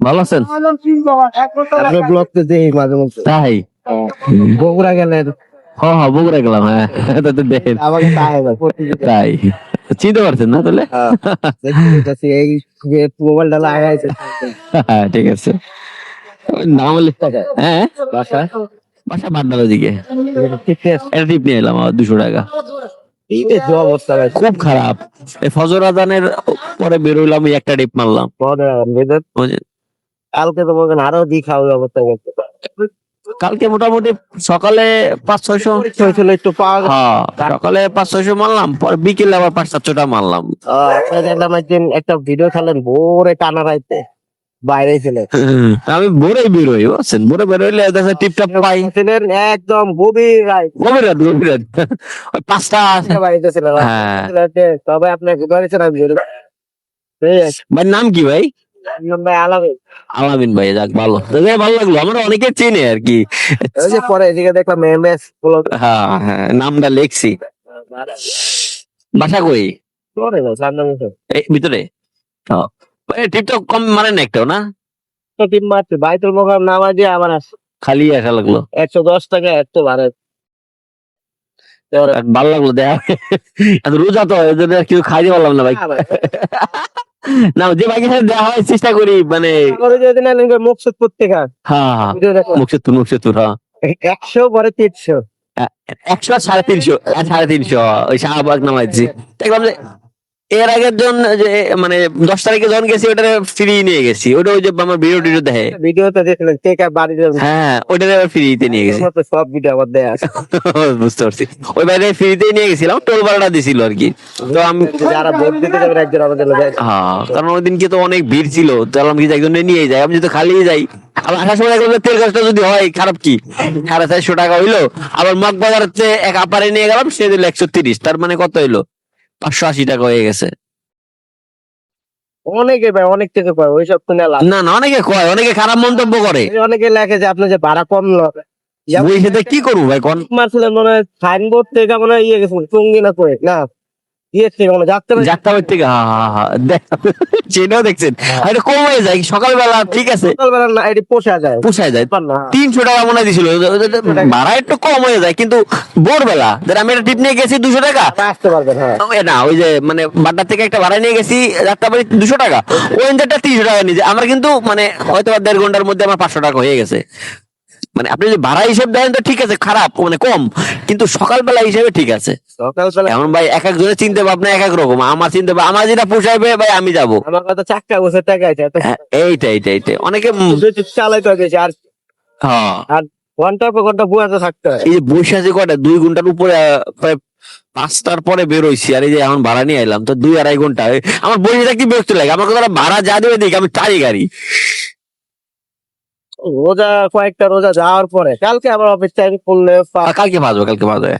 ভালো আছেন? আপনার ব্লগ তো দেখি মাঝে মধ্যে। তাই? বগুড়া গেলেন। হ হ বগুড়া গেলাম হ্যাঁ। দেখেন। তাই তাই। চিনতে পারছেন না তাহলে? হ্যাঁ, মোবাইলটা লাগাইছে। হ্যাঁ ঠিক আছে। নাম হ্যাঁ? বাসা বাসা ওদিকে ফিটনেস একটা টিপ নিয়ে এলাম আমার দুশো টাকা। খুব খারাপ। এই ফজর আজানের পরে বেরোইলাম ওই একটা টিপ মারলাম? কালকে তো করেন আরও দি খাওয়া অবস্থা করতে কালকে মোটামুটি সকালে পাঁচ ছয়শো। হয়েছিল একটু পাওয়া হ্যাঁ সকালে পাঁচ ছয়শো মারলাম পরে বিকেলে আবার পাঁচ সাতশোটা মারলাম দেখলাম একদিন একটা ভিডিও খেলেন ভোরে টানা রাইতে বাইরে ছিলেন। আমি ভোরে বেরোই বুঝছেন? ভোরে বেরোইলে দেখা টিপটাপ পাই। ছিলেন একদম গভীর রাত। গভীর রাত গভীর রাত। ওই পাঁচটা। বাড়িতে ছিলেন হ্যাঁ। তবে আপনার ঘরে ছিলাম ভাই নাম কি ভাই? আলামিন। ভাই যাক ভালো। ভালো লাগল। আমরা অনেকে চিনি আর কি। পরে এদিকে দেখলাম হ্যাঁ হ্যাঁ নামটা লিখছি। বাসা কই? ভিতরে? এই কম মারেন একটাও না? তো টিম মারছে। বাইতুল মোকাম নামা দিয়ে আমার খালি আসা লাগল। একশো দশ টাকা এত ভাড়া আর ভালো লাগল দেখা। রোজা তো কিছু খাইতে পারলাম না ভাই। না যে বাকি সাথে দেখা হয় চেষ্টা করি মানে মুকসুদ পত্রিকা হ্যাঁ হ্যাঁ। দেখলাম মুখসেতুর মুখসেতুর হ্যাঁ। একশো পরে তিনশো। একশো সাড়ে তিনশো সাড়ে তিনশো ওই শাহবাগ নামাইছি। দেখলাম যে এর আগের জন যে মানে দশ তারিখে যখন গেছি ওটা ফ্রি নিয়ে গেছি। ওটা ওই যে আমার ভিডিও টিডিও দেখে ভিডিওতে দেখলেন টেকা বাড়িতে হ্যাঁ ওটা ফ্রিতে নিয়ে গেছি। তো সব ভিডিও আমার দেয়া আছে। বুঝতে পারছি। ওই বাইরে ফ্রিতে নিয়ে গেছিলাম টোল ভাড়াটা দিছিল আর কি। তো আমি যারা ভোট দিতে যাবেন একজন আমাদের হ্যাঁ কারণ ওই দিনকে তো অনেক ভিড় ছিল তাহলে আমি একজন নিয়ে যাই আমি যদি খালি যাই আবার আসার সময় দেখলাম তেল গাছটা যদি হয় খারাপ কি? সাড়ে চারশো টাকা হইল আবার মগ বাজার হচ্ছে এক আপারে নিয়ে গেলাম সে দিল একশো তিরিশ তার মানে কত হইল? পাঁচশো আশি টাকা হয়ে গেছে। অনেকে ভাই অনেক থেকে পায় ওইসব শুনে লাভ না না অনেকে কয় অনেকে খারাপ মন্তব্য করে। অনেকে লেখে যে আপনি যে ভাড়া কম ওই কি করব ভাই কোন মারছিলেন মনে হয় সাইনবোর্ড থেকে মনে হয় ইয়ে গেছে চুঙ্গি না করে না। তিনশো টাকা মনে দিছিল। ভাড়া একটু কম হয়ে যায় কিন্তু ভোরবেলা আমি একটা টিপ নিয়ে গেছি দুশো টাকা। আসতে পারবেন হ্যাঁ। না ওই যে মানে থেকে একটা ভাড়া নিয়ে গেছি যাত্রাবাড়ি দুশো টাকা। ওই তিনশো টাকা নিয়েছে। আমার কিন্তু মানে হয়তো দেড় ঘণ্টার মধ্যে আমার পাঁচশো টাকা হয়ে গেছে। মানে আপনি যদি ভাড়া হিসেব দেন তো ঠিক আছে খারাপ মানে কম। কিন্তু সকালবেলা হিসেবে ঠিক আছে। সকালবেলা এমন ভাই এক এক একজনের চিনতে ভাবনা এক এক রকম। আমার চিনতে ভাব- আমার যেটা পোষাইবে ভাই আমি যাব। আমার কথা চাক্কা বসে টাকা হ্যাঁ, এইটা এইটা এইটা। অনেকে চালাইতে হবে আর হ্যাঁ। ঘণ্টা পর ঘণ্টা বুয়াতে থাকতে হয়। এই যে বসে আছে কটা দুই ঘণ্টার উপরে প্রায় পাঁচটার পরে বেরোইছি। আর এই যে এখন ভাড়া নিয়ে এলাম তো দুই আড়াই ঘণ্টা। আমার বসে থাকতে বিরক্ত লাগে? আমার কথা ভাড়া যা দেবে দেখি আমি চাই গাড়ি। রোজা কয়েকটা রোজা যাওয়ার পরে কালকে আবার অফিস টাইম করলে কালকে বাজবে কালকে ভাজবে